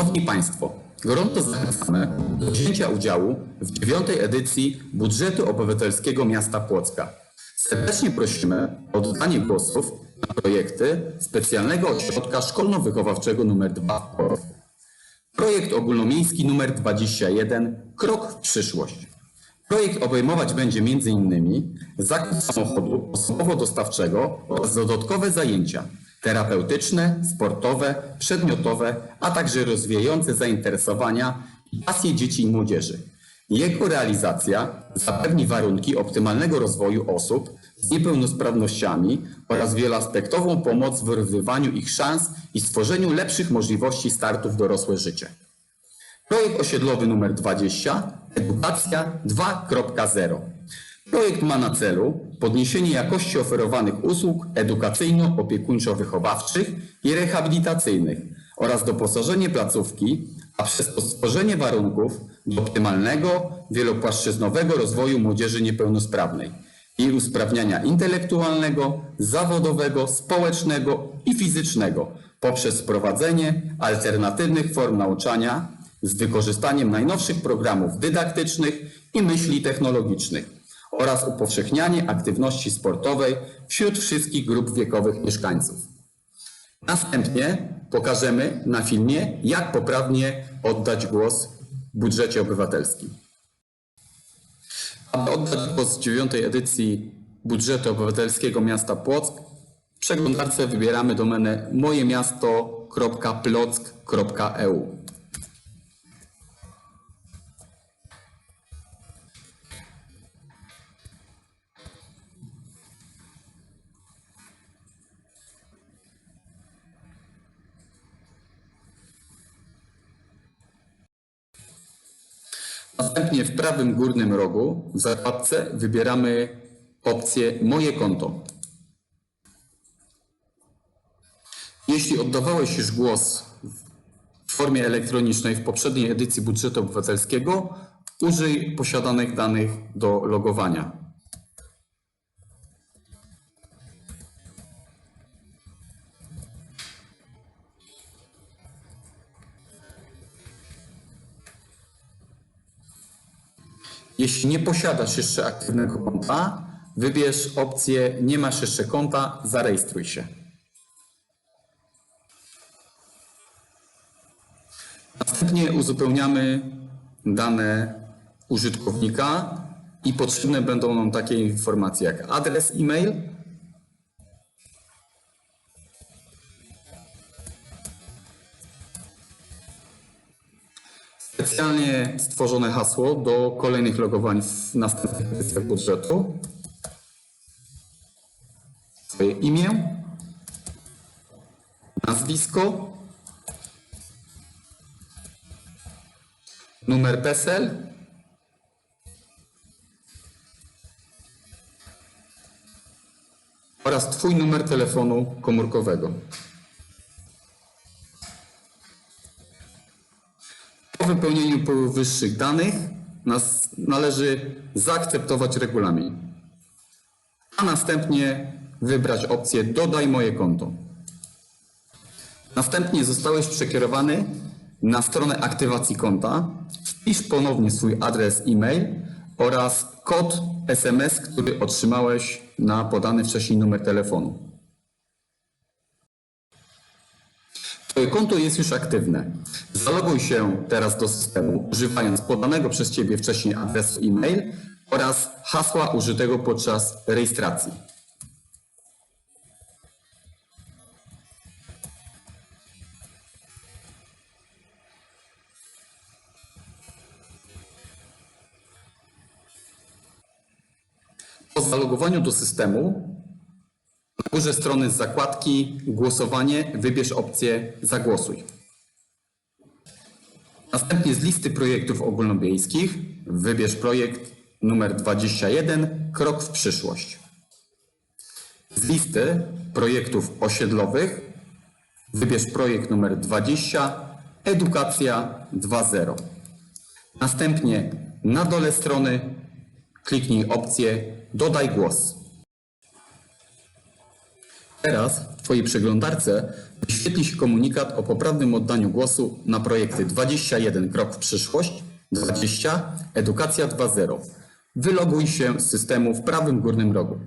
Szanowni Państwo, gorąco zachęcamy do wzięcia udziału w dziewiątej edycji budżetu obywatelskiego miasta Płocka. Serdecznie prosimy o oddanie głosów na projekty specjalnego ośrodka szkolno-wychowawczego nr 2 w. Projekt ogólnomiejski nr 21 Krok w przyszłość. Projekt obejmować będzie m.in. zakup samochodu osobowo-dostawczego oraz dodatkowe zajęcia terapeutyczne, sportowe, przedmiotowe, a także rozwijające zainteresowania i pasje dzieci i młodzieży. Jego realizacja zapewni warunki optymalnego rozwoju osób z niepełnosprawnościami oraz wieloaspektową pomoc w wyrównywaniu ich szans i stworzeniu lepszych możliwości startu w dorosłe życie. Projekt osiedlowy numer 20 Edukacja 2.0. Projekt ma na celu podniesienie jakości oferowanych usług edukacyjno-opiekuńczo-wychowawczych i rehabilitacyjnych oraz doposażenie placówki, a przez to stworzenie warunków do optymalnego, wielopłaszczyznowego rozwoju młodzieży niepełnosprawnej i usprawniania intelektualnego, zawodowego, społecznego i fizycznego poprzez wprowadzenie alternatywnych form nauczania z wykorzystaniem najnowszych programów dydaktycznych i myśli technologicznych oraz upowszechnianie aktywności sportowej wśród wszystkich grup wiekowych mieszkańców. Następnie pokażemy na filmie, jak poprawnie oddać głos w budżecie obywatelskim. Aby oddać głos w dziewiątej edycji budżetu obywatelskiego miasta Płock, w przeglądarce wybieramy domenę mojemiasto.plock.eu. Następnie w prawym górnym rogu w zakładce wybieramy opcję Moje konto. Jeśli oddawałeś już głos w formie elektronicznej w poprzedniej edycji budżetu obywatelskiego, użyj posiadanych danych do logowania. Jeśli nie posiadasz jeszcze aktywnego konta, wybierz opcję Nie masz jeszcze konta, zarejestruj się. Następnie uzupełniamy dane użytkownika i potrzebne będą nam takie informacje jak adres e-mail, specjalnie stworzone hasło do kolejnych logowań w następnych edycjach budżetu. Swoje imię, nazwisko, numer PESEL, oraz Twój numer telefonu komórkowego. Wypełnieniu powyższych danych nas, należy zaakceptować regulamin, a następnie wybrać opcję Dodaj moje konto. Następnie zostałeś przekierowany na stronę aktywacji konta. Wpisz ponownie swój adres e-mail oraz kod SMS, który otrzymałeś na podany wcześniej numer telefonu. Twoje konto jest już aktywne. Zaloguj się teraz do systemu używając podanego przez Ciebie wcześniej adresu e-mail oraz hasła użytego podczas rejestracji. Po zalogowaniu do systemu na górze strony z zakładki Głosowanie wybierz opcję Zagłosuj. Następnie z listy projektów ogólnowiejskich wybierz projekt numer 21 Krok w przyszłość. Z listy projektów osiedlowych wybierz projekt numer 20 Edukacja 2.0. Następnie na dole strony kliknij opcję Dodaj głos. Teraz w Twojej przeglądarce wyświetli się komunikat o poprawnym oddaniu głosu na projekty 21 Krok w przyszłość, 20 Edukacja 2.0. Wyloguj się z systemu w prawym górnym rogu.